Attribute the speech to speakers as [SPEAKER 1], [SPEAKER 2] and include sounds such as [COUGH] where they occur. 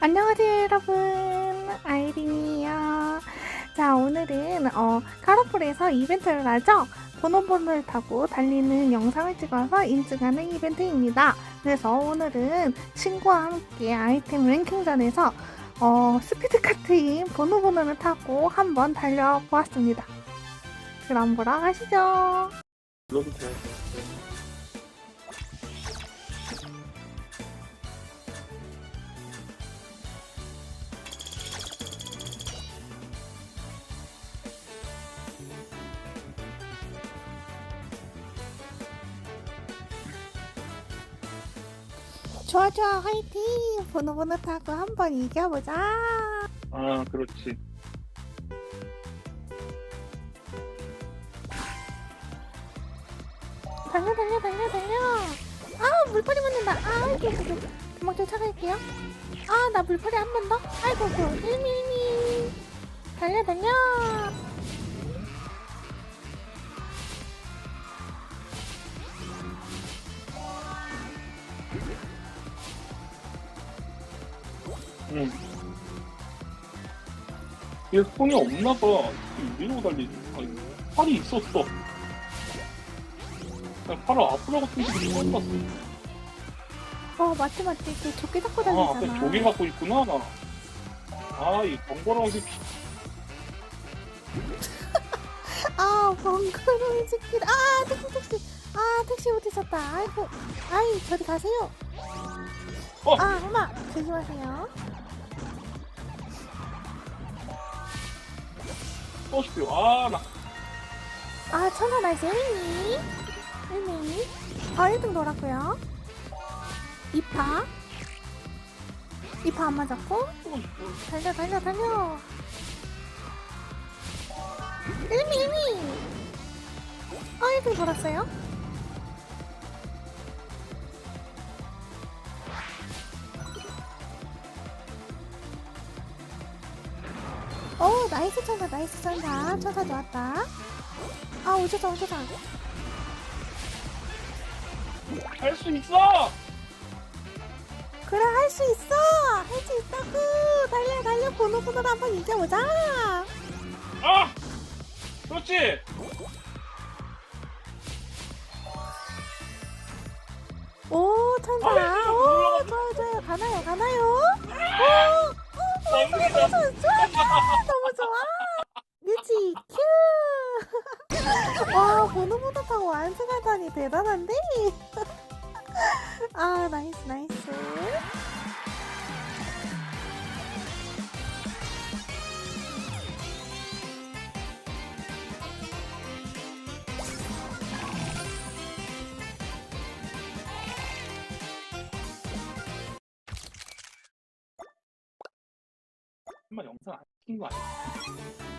[SPEAKER 1] 안녕하세요 여러분. 아이린이에요. 자 오늘은 어, 카로플에서 이벤트를 하죠. 번호번호를 타고 달리는 영상을 찍어서 인증하는 이벤트입니다. 그래서 오늘은 친구와 함께 아이템 랭킹전에서 어, 스피드카트인 번호번호를 타고 한번 달려보았습니다. 그럼 보러 가시죠 좋아 좋아 화이팅! 번호 번호 타고 한번 이겨보자.
[SPEAKER 2] 아, 그렇지.
[SPEAKER 1] 달려 달려 달려 달려! 아 물파리 맞는다. 아 아이고 아이고 금방 쫓아갈게요. 아 나 물파리 한 번 더? 아이고 아이고 일미 일미 달려 달려
[SPEAKER 2] 응. 얘 손이 없나 봐. 위로 달리지. 아니, 팔이 있었어. 그냥 팔을 앞으로 같은 식으로 봤어.
[SPEAKER 1] 어 맞지 맞지 이렇게 조끼 잡고
[SPEAKER 2] 아, 앞에
[SPEAKER 1] 다니잖아
[SPEAKER 2] 조개 갖고 있구나. 아, 이 번거로운 새끼. [LAUGHS]
[SPEAKER 1] 아 번거로운 새끼 아 택시 택시 아 택시 못 있었다 아이고 아이 저리 가세요
[SPEAKER 2] 어.
[SPEAKER 1] 아 엄마 조심하세요.
[SPEAKER 2] 또 싶어요. 아, 나.
[SPEAKER 1] 아 천사 나이스. 일미 일미 아 1등 놀았고요. 2파. 2파 안 맞았고. 달려 달려 달려. 일미 일미 아 1등 돌았어요 오 나이스 천사 나이스 천사. 천사 좋았다. 아 오조자 오조자
[SPEAKER 2] 할수 있어!
[SPEAKER 1] 그래 할 수 있어! 할 수 있다고! 달려 달려 번호 번호 한번 이겨보자!
[SPEAKER 2] 아! 그렇지!
[SPEAKER 1] 오 천사.
[SPEAKER 2] 아,
[SPEAKER 1] 오 좋아요 좋아요. 가나요 가나요? 오, 오
[SPEAKER 2] 멍청이다.
[SPEAKER 1] 좋아 번호 타고 완승하다니 대단한데 [LAUGHS] 아 나이스 나이스
[SPEAKER 2] 한번 영상 안 찍힌 거 아니야?